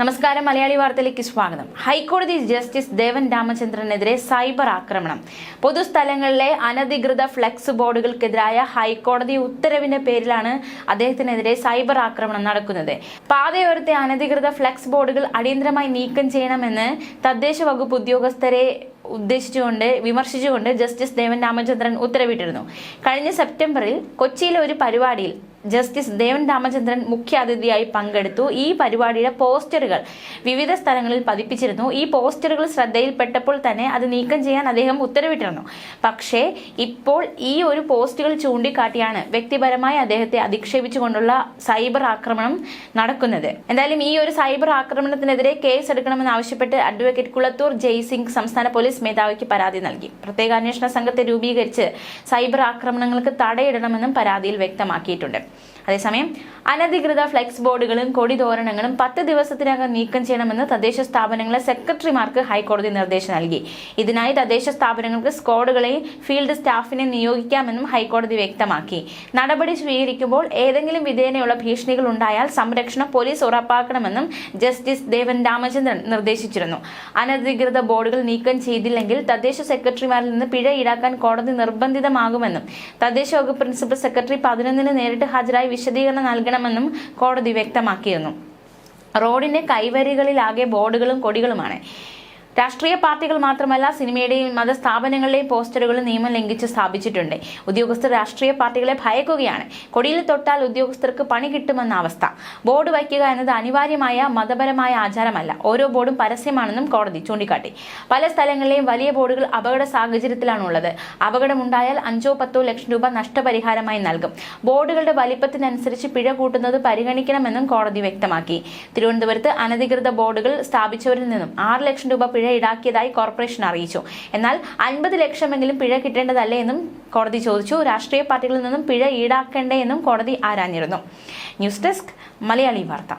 നമസ്കാരം. മലയാളി വാർത്തയിലേക്ക് സ്വാഗതം. ഹൈക്കോടതി ജസ്റ്റിസ് ദേവൻ രാമചന്ദ്രനെതിരെ സൈബർ ആക്രമണം. പൊതുസ്ഥലങ്ങളിലെ അനധികൃത ഫ്ലെക്സ് ബോർഡുകൾക്കെതിരായ ഹൈക്കോടതി ഉത്തരവിന്റെ പേരിലാണ് അദ്ദേഹത്തിനെതിരെ സൈബർ ആക്രമണം നടക്കുന്നത്. പാതയോരത്തെ അനധികൃത ഫ്ലെക്സ് ബോർഡുകൾ അടിയന്തരമായി നീക്കം ചെയ്യണമെന്ന് തദ്ദേശ വകുപ്പ് ഉദ്യോഗസ്ഥരെ ഉദ്ദേശിച്ചുകൊണ്ട് വിമർശിച്ചുകൊണ്ട് ജസ്റ്റിസ് ദേവൻ രാമചന്ദ്രൻ ഉത്തരവിട്ടിരുന്നു. കഴിഞ്ഞ സെപ്റ്റംബറിൽ കൊച്ചിയിലെ ഒരു പരിപാടിയിൽ ജസ്റ്റിസ് ദേവൻ രാമചന്ദ്രൻ മുഖ്യാതിഥിയായി പങ്കെടുത്തു. ഈ പരിപാടിയുടെ പോസ്റ്ററുകൾ വിവിധ സ്ഥലങ്ങളിൽ പതിപ്പിച്ചിരുന്നു. ഈ പോസ്റ്ററുകൾ ശ്രദ്ധയിൽപ്പെട്ടപ്പോൾ തന്നെ അത് നീക്കം ചെയ്യാൻ അദ്ദേഹം ഉത്തരവിട്ടിരുന്നു. പക്ഷേ ഇപ്പോൾ ഈ ഒരു പോസ്റ്റുകൾ ചൂണ്ടിക്കാട്ടിയാണ് വ്യക്തിപരമായി അദ്ദേഹത്തെ അധിക്ഷേപിച്ചുകൊണ്ടുള്ള സൈബർ ആക്രമണം നടക്കുന്നത്. എന്തായാലും ഈ ഒരു സൈബർ ആക്രമണത്തിനെതിരെ കേസ് എടുക്കണമെന്ന് ആവശ്യപ്പെട്ട് അഡ്വക്കേറ്റ് കുളത്തൂർ ജയ്സിംഗ് സംസ്ഥാന പോലീസ് മേധാവിക്ക് പരാതി നൽകി. പ്രത്യേക അന്വേഷണ സംഘത്തെ രൂപീകരിച്ച് സൈബർ ആക്രമണങ്ങൾക്ക് തടയിടണമെന്നും പരാതിയിൽ വ്യക്തമാക്കിയിട്ടുണ്ട്. അതേസമയം അനധികൃത ഫ്ലെക്സ് ബോർഡുകളും കൊടിതോരണങ്ങളും പത്ത് ദിവസത്തിനകം നീക്കം ചെയ്യണമെന്ന് തദ്ദേശ സ്ഥാപനങ്ങളെ സെക്രട്ടറിമാർക്ക് ഹൈക്കോടതി നിർദ്ദേശം നൽകി. ഇതിനായി തദ്ദേശ സ്ഥാപനങ്ങൾക്ക് സ്ക്വാഡുകളെയും ഫീൽഡ് സ്റ്റാഫിനെ നിയോഗിക്കാമെന്നും ഹൈക്കോടതി വ്യക്തമാക്കി. നടപടി സ്വീകരിക്കുമ്പോൾ ഏതെങ്കിലും വിധേനയുള്ള ഭീഷണികൾ ഉണ്ടായാൽ സംരക്ഷണം പോലീസ് ഉറപ്പാക്കണമെന്നും ജസ്റ്റിസ് ദേവൻ രാമചന്ദ്രൻ നിർദ്ദേശിച്ചിരുന്നു. അനധികൃത ബോർഡുകൾ നീക്കം ചെയ്തില്ലെങ്കിൽ തദ്ദേശ സെക്രട്ടറിമാരിൽ നിന്ന് പിഴ ഈടാക്കാൻ കോടതി നിർബന്ധിതമാകുമെന്നും തദ്ദേശ വകുപ്പ് പ്രിൻസിപ്പൽ സെക്രട്ടറി പതിനൊന്നിന് നേരിട്ട് ഹാജരായി വിശദീകരണം നൽകണമെന്നും കോടതി വ്യക്തമാക്കിയിരുന്നു. റോഡിന്റെ കൈവരികളിലാകെ ബോർഡുകളും കൊടികളുമാണ്. രാഷ്ട്രീയ പാർട്ടികൾ മാത്രമല്ല സിനിമയുടെയും മതസ്ഥാപനങ്ങളുടെയും പോസ്റ്ററുകൾ നിയമം ലംഘിച്ച് സ്ഥാപിച്ചിട്ടുണ്ട്. ഉദ്യോഗസ്ഥർ രാഷ്ട്രീയ പാർട്ടികളെ ഭയക്കുകയാണ്. കൊടിയിൽ തൊട്ടാൽ ഉദ്യോഗസ്ഥർക്ക് പണി കിട്ടുമെന്ന അവസ്ഥ. ബോർഡ് വയ്ക്കുക എന്നത് അനിവാര്യമായ മതപരമായ ആചാരമല്ല. ഓരോ ബോർഡും പരസ്യമാണെന്നും കോടതി ചൂണ്ടിക്കാട്ടി. പല സ്ഥലങ്ങളിലെയും വലിയ ബോർഡുകൾ അപകട സാഹചര്യത്തിലാണുള്ളത്. അപകടമുണ്ടായാൽ അഞ്ചോ പത്തോ ലക്ഷം രൂപ നഷ്ടപരിഹാരമായി നൽകും. ബോർഡുകളുടെ വലിപ്പത്തിനനുസരിച്ച് പിഴ കൂട്ടുന്നത് പരിഗണിക്കണമെന്നും കോടതി വ്യക്തമാക്കി. തിരുവനന്തപുരത്ത് അനധികൃത ബോർഡുകൾ സ്ഥാപിച്ചവരിൽ നിന്നും ആറ് ലക്ഷം രൂപ പിഴ ഈടാക്കിയതായി കോർപ്പറേഷൻ അറിയിച്ചു. എന്നാൽ അൻപത് ലക്ഷമെങ്കിലും പിഴ കിട്ടേണ്ടതല്ലേ എന്നും കോടതി ചോദിച്ചു. രാഷ്ട്രീയ പാർട്ടികളിൽ നിന്നും പിഴ ഈടാക്കേണ്ടേ എന്നും കോടതി ആരാഞ്ഞിരുന്നു. ന്യൂസ് ഡെസ്ക് മലയാളി വാർത്ത.